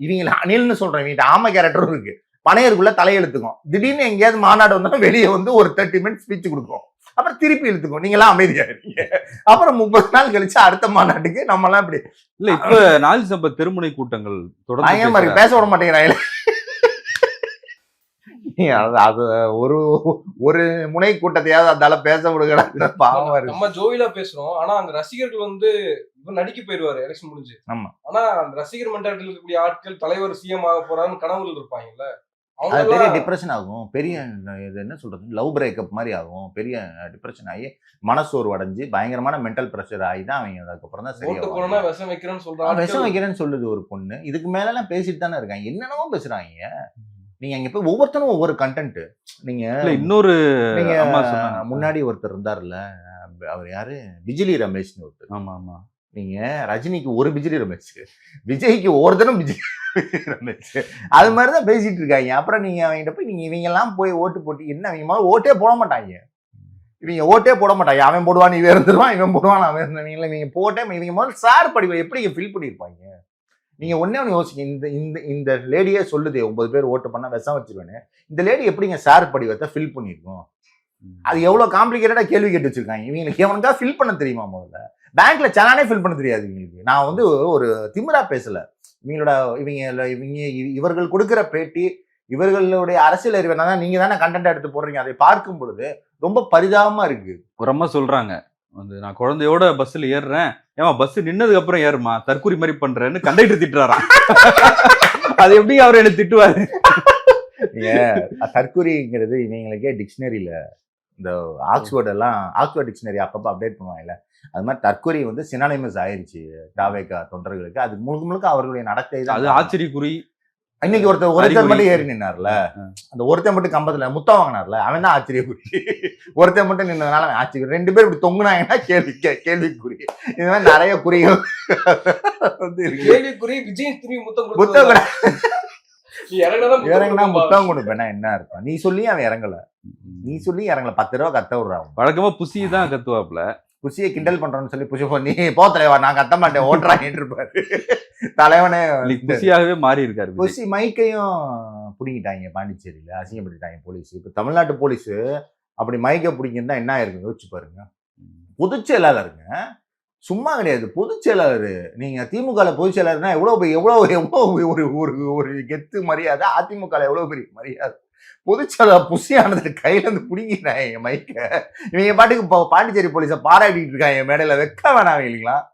இவங்க அணில்னு சொல்றேன். இவங்க ஆமை கேரக்டரும் இருக்கு. பனையருக்குள்ள தலையெழுத்துக்கும். திடீர்னு எங்கேயாவது மாநாடு வந்தா வெளியே வந்து ஒரு தேர்ட்டி மினிட்ஸ் ஸ்பீச் கொடுக்கும். அப்புறம் திருப்பி இழுத்துக்கும். நீங்களாம் அமைதியா இருக்கீங்க அப்புறம் முப்பது நாள் கழிச்சு அடுத்த மாநாட்டுக்கு நம்ம எல்லாம் இப்படி இல்ல இப்ப நாலு சம்ப திருமுனை கூட்டங்கள் தொடர்ந்து இருக்கு பேச விட மாட்டேங்கிறாங்களே அது ஒரு ஒரு முனை கூட்டத்தையாவது அதால பேச விடுங்கடா. பாவமா இருக்கு. நம்ம ஜோவிலா பேசுறோம். ஆனா அங்க ரசிகர்கள் வந்து இவர் நடிக்க போயிருவாரு எலெக்ஷன் முடிஞ்சு. ஆமா. ஆனா அந்த ரசிகர் மென்டாலிட்டியில் இருக்கக்கூடிய ஆட்கள் தலைவர் சிஎம் ஆக போறாருன்னு கனவுல இருப்பாங்கல்ல. அவங்க அது பெரிய டிப்ரெஷன் ஆகும். பெரிய இது என்ன சொல்றது? லவ் பிரேக்கப் மாதிரி ஆகும். பெரிய டிப்ரெஷன் ஆகி மனசோர்வு அடைஞ்சு பயங்கரமான மென்டல் ப்ரெஷர் ஆகி தான் அவங்க அதுக்கப்புறம் தான் சரியா விஷம் வைக்கிறேன்னு சொல்ற விஷம் வைக்கிறேன்னு சொல்லுது ஒரு பொண்ணு. இதுக்கு மேல எல்லாம் பேசிட்டு தானே இருக்காங்க. என்னென்னமோ பேசுறாங்க. நீங்க அங்க போய் ஒவ்வொருத்தரும் ஒவ்வொரு கண்டென்ட் நீங்க இல்ல இன்னொரு நீங்க அம்மா சொன்னாங்க. முன்னாடி ஒருத்தர் இருந்தார்ல அவர் யாரு? பிஜிலி ரமேஷ்னு ஒருத்தர். ஆமா ஆமா. நீங்க ரஜினிக்கு ஒரு பிஜிலி ரமேஷ் விஜய்க்கு ஒவ்வொருத்தரும் விஜய் ரமேஷ். அது மாதிரி தான் பேசிட்டு இருக்காங்க. அப்புறம் நீங்க அவங்ககிட்ட போய் நீங்க இவங்க எல்லாம் போய் ஓட்டு போட்டு என்ன அவங்க மாதிரி ஓட்டே போட மாட்டாங்க. இவங்க ஓட்டே போட மாட்டாங்க. அவன் போடுவான் இவன் இருந்துருவான் இவன் போடுவான் அவன் இருந்தவங்கள நீங்க போட்டே இவங்க முதல்ல சார் படிவை எப்படி ஃபில் பண்ணியிருப்பாங்க? நீங்க ஒன்னே ஒன்று யோசிங்க. இந்த இந்த இந்த லேடியே சொல்லுதே ஒன்பது பேர் ஓட்டு பண்ணா விஷம் வச்சிருவேன்னு. இந்த லேடி எப்படிங்க சார் படிவத்தை ஃபில் பண்ணியிருக்கோம்? அது எவ்வளவு காம்ப்ளிகேட்டடா கேள்வி கேட்டு வச்சிருக்காங்க. இவங்களுக்கு எவனுக்கா ஃபில் பண்ண தெரியுமா முதல்ல? பேங்க்ல சலானே ஃபில் பண்ண தெரியாது இவங்களுக்கு. நான் வந்து ஒரு திமிரா பேசல. இவங்களோட இவங்க இவங்க இவர்கள் கொடுக்கிற பேட்டி இவர்களுடைய அரசியல் அறிவு தான் நீங்க தானே கண்டென்ட் எடுத்து போடுறீங்க. அதை பார்க்கும் பொழுது ரொம்ப பரிதாபமா இருக்கு. அம்மா சொல்றாங்க. வந்து நான் குழந்தையோட பஸ்ல ஏறுறேன். ஏமா பஸ் நின்னதுக்கு அப்புறம் ஏறுமா தற்கூரி மாதிரி பண்றேன்னு கண்டக்டர் திட்டுறாராம். அது எப்படி அவர் என்ன திட்டுவாரு? ஏன் தற்கொலைங்கிறது இவங்களுக்கே டிக்ஷனரியில இந்த ஆக்ஸ்போர்ட் எல்லாம் ஆக்ஸ்போர்ட் டிக்ஷனரி அப்பப்போ அப்டேட் பண்ணுவாங்கல்ல. அது மாதிரி தற்கொலை வந்து சினானிமஸ் ஆயிருச்சு டாவேகா தொண்டர்களுக்கு. அது முழுக்க முழுக்க அவர்களுடைய நடத்தை தான். அது ஆச்சரியக்குறி இன்னைக்கு ஒருத்தர் ஒருத்தர். மட்டும் ஏறி நின்னார்ல. அந்த ஒருத்தன் மட்டும் கம்பத்துல முத்தம் வாங்கினார்ல. அவன் தான் ஆச்சரியக்குறி. ஒருத்தன் மட்டும் நின்னதுனால அவன் ஆச்சரியம் ரெண்டு பேர் இப்படி தொங்குனாங்கன்னா கேள்வி கே- கேள்விக்குறி. இது மாதிரி நிறைய குறிகள் வந்து கேள்விக்குறி விஜய் திரும்பி முத்தம் முத்தம் இறங்கினா இறங்கினா முத்தம் கொடுப்பேன்னா என்ன இருக்கும் நீ சொல்லி அவன் இறங்கல. நீ சொல்லி இறங்கல. பத்து ரூபா கத்த விடுறான் வழக்கமா புசி தான் கத்துவாப்ல புசியை கிண்டல் பண்றோம்னு சொல்லி புசி பண்ணி போ தலைவா நான் கத்த மாட்டேன். இருப்பாரு தலைவனே புசியாகவே மாறி இருக்காரு. புசி மைக்கையும் பிடிங்கிட்டாங்க பாண்டிச்சேரியில. அசிங்கப்படுத்திட்டாங்க போலீஸ். இப்ப தமிழ்நாட்டு போலீஸ் அப்படி மைக்கை பிடிங்கிருந்தா என்ன ஆயிருக்கும்? யோசிச்சு பாருங்க. பொதுச் செயலாளருங்க சும்மா கிடையாது. பொதுச் செயலாளர். நீங்கள் திமுகவில் பொதுச் செயலாளர்னா எவ்வளோ பெரிய- எவ்வளோ ஒரு ஒரு ஒரு கெத்து மரியாதை அதிமுகவில் எவ்வளோ பெரிய மரியாதை? பொதுச் செயலாளர் புசியானது கையில பிடிங்கினேன் என் மைக்கை. இவங்க பாட்டுக்கு இப்போ பாண்டிச்சேரி போலீஸை பாராட்டிட்டு இருக்காங்க மேடையில். வைக்க வேணாம் இல்லைங்களா?